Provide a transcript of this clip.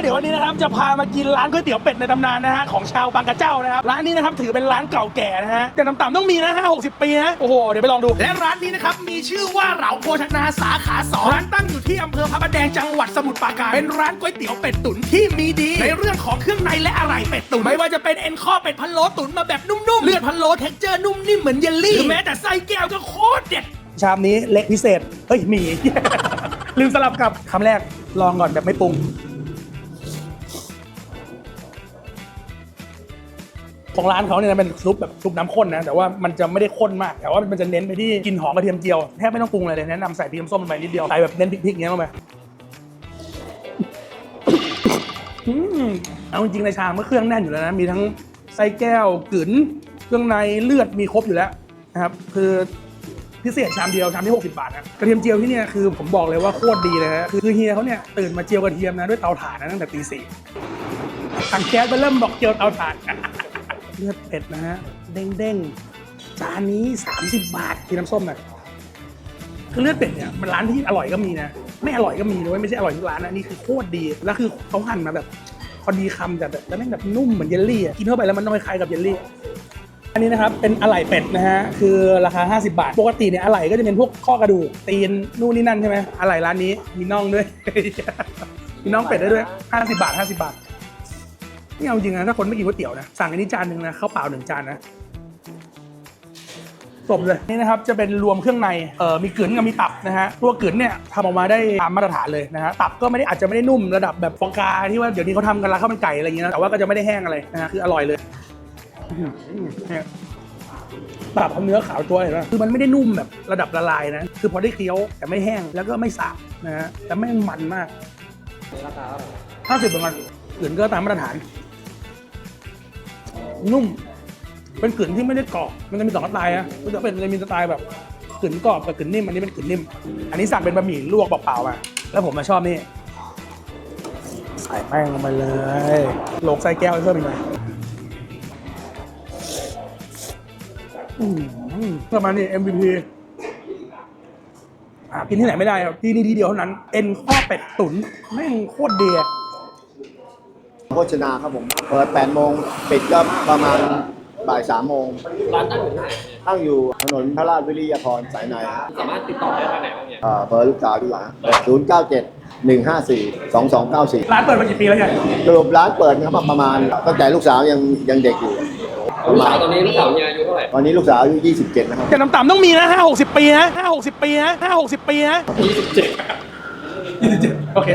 แล้วเดี๋ยววันนี้นะครับจะพามากินร้านก๋วยเตี๋ยวเป็ดในตำนานนะฮะของชาวบางกระเจ้านะครับร้านนี้นะครับถือเป็นร้านเก่าแก่นะฮะแต่ต่ำๆต้องมีนะฮะหกสิบปีนะโอ้โหเดี๋ยวไปลองดู และร้านนี้นะครับมีชื่อว่าเหลาโภชนาสาขาสองร้านตั้งอยู่ที่อำเภอพระประแดงจังหวัดสมุทรปราการเป็นร้านก๋วยเตี๋ยวเป็ดตุ๋นที่มีดีในเรื่องของเครื่องในและอะไรเป็ดตุ๋นไม่ว่าจะเป็นเอ็นข้อเป็ดพะโล้ตุ๋นมาแบบนุ่มๆเลือดพะโล้เท็กเจอร์นุ่มนิ่มเหมือนเยลลี่หรือแม้แต่ไส้แก้วก็โคตรเด็ดชามนี้เล็กพิเศษเฮ้ยหมีลืมสลับกับคำแรกลองก่อนแบบไม่ปรุง ของร้านเขาเนี่ยนะเป็นซุปแบบซุปน้ำข้นนะ แต่ว่ามันจะไม่ได้ข้นมาก แต่ว่ามันจะเน้นไปที่กลินหอมกระเทียมเจียว แทบไม่ต้องปรุงอะไรเลยแนะนำใส่พริกน้ำส้มลงไปนิดเดียว ใส่แบบเน้นพริกๆอย่างเงี้ยลงไปอืมเอาจริงๆในชามก็เครื่องแน่นอยู่แล้วนะ มีทั้งไส้แก้วกึ๋นเครื่องในเลือดมีครบอยู่แล้วนะครับ คือพิเศษชามเดียวชามที่ 60 บาทนะกระเทียมเจียวที่เนี่ยคือผมบอกเลยว่าโคตรดีเลยนะคือคือเฮียเขาเนี่ยตื่นมาเจียวกระเทียมนะด้วยเตาถ่านนะตั้งแต่ตีสี่ถังแก๊สไปเริ่มบอกเจียวเตาถ่าน เลือดเป็ดนะฮะ เด้งเด้งๆจานนี้ 30 บาทกินน้ำส้มหน่อยคือเลือดเป็ดเนี่ยมันร้านที่อร่อยก็มีนะ ไม่อร่อยก็มีนะเว้ยไม่ใช่อร่อยทุกร้านนะนี่คือโคตรดีแล้วคือเขาหั่นมาแบบพอดีคำแต่แบบแล้วแม่งแบบนุ่มเหมือนเยลลี่อะกินเข้าไปแล้วมันต้องคล้ายกับเยลลี่อันนี้นะครับเป็นอะไหล่เป็ดนะฮะคือราคา 50 บาท ปกติเนี่ยอะไหล่ก็จะเป็นพวกข้อกระดูกตีนนู่นนี่นั่นใช่ไหมอะไหล่ร้านนี้มีน่องด้วย มีน่องเป็ดได้ด้วย 50 บาท 50 บาท นี่เอาจริงนะถ้าคนไม่กินก๋วยเตี๋ยวนะสั่งอันนี้จานหนึ่งนะข้าวเปล่าหนึ่งจานนะจบเลยนี่นะครับจะเป็นรวมเครื่องในเอ่อมีกลืนกับมีตับนะฮะตัวกลืนเนี่ยทำออกมาได้ตามมาตรฐานเลยนะฮะตับก็ไม่ได้อาจจะไม่ได้นุ่มระดับแบบฟองกาที่ว่าเดี๋ยวนี้เขาทำกันร้านข้าวมันไก่อะไรอย่างเงี้ยนะแต่ว่าก็จะไม่ได้แห้งอะไรนะฮะคืออร่อยเลยเนี่ยตับเขาเนื้อขาวตัวเห็นไหมคือมันไม่ได้นุ่มแบบระดับละลายนะคือพอได้เคี้ยวแต่ไม่แห้งแล้วก็ไม่สาบนะฮะแต่ไม่งมันมากราคาห้าสิบเหมือนกันกลืนก็ตามมาตรฐาน นุ่ม เป็นกลืนที่ไม่ได้กรอบ มันจะมีสองสไตล์นะมันจะเป็นมันจะมีสไตล์แบบกลืนกรอบกับกลืนนิ่ม อันนี้เป็นกลืนนิ่ม อันนี้สั่งเป็นบะหมี่ลวกเปล่าๆมา แล้วผมมาชอบนี่ ใส่แป้งลงไปเลยโลกใส่แก้วเพิ่มอีกหน่อยประมาณนี้ MVP กินที่ไหนไม่ได้ครับที่นี่ที่เดียวเท่านั้น เอ็นข้อเป็ดตุ๋นแม่งโคตรเดียโภชนาครับผม เปิด8โมงปิดก็ประมาณบ่าย3โมงร้านตั้งอยู่ที่ไหนเนี่ยตั้งอยู่ถนนพระราชวิริยพรสายในสามารถติดต่อได้ทางไหนบ้างเนี่ยเอ่อเบอร์ลูกสาวดีกว่า0 9 7 1 5 4 2 2 9 4ร้านเปิดมากี่ปีแล้วเนี่ยสรุปร้านเปิดนะครับประมาณตั้งแต่ลูกสาวยังยังเด็กอยู่ปลูระกมาสาวณตอนนี้ลูกสาวเฮียอายุเท่าไหร่ตอนนี้ลูกสาวอายุ27 นะครับ แต่ต่ำๆต้องมีนะห้าหกสิบปีนะห้าหกสิบปีนะห้าหกสิบปีนะ ยี่สิบเจ็ด โอเค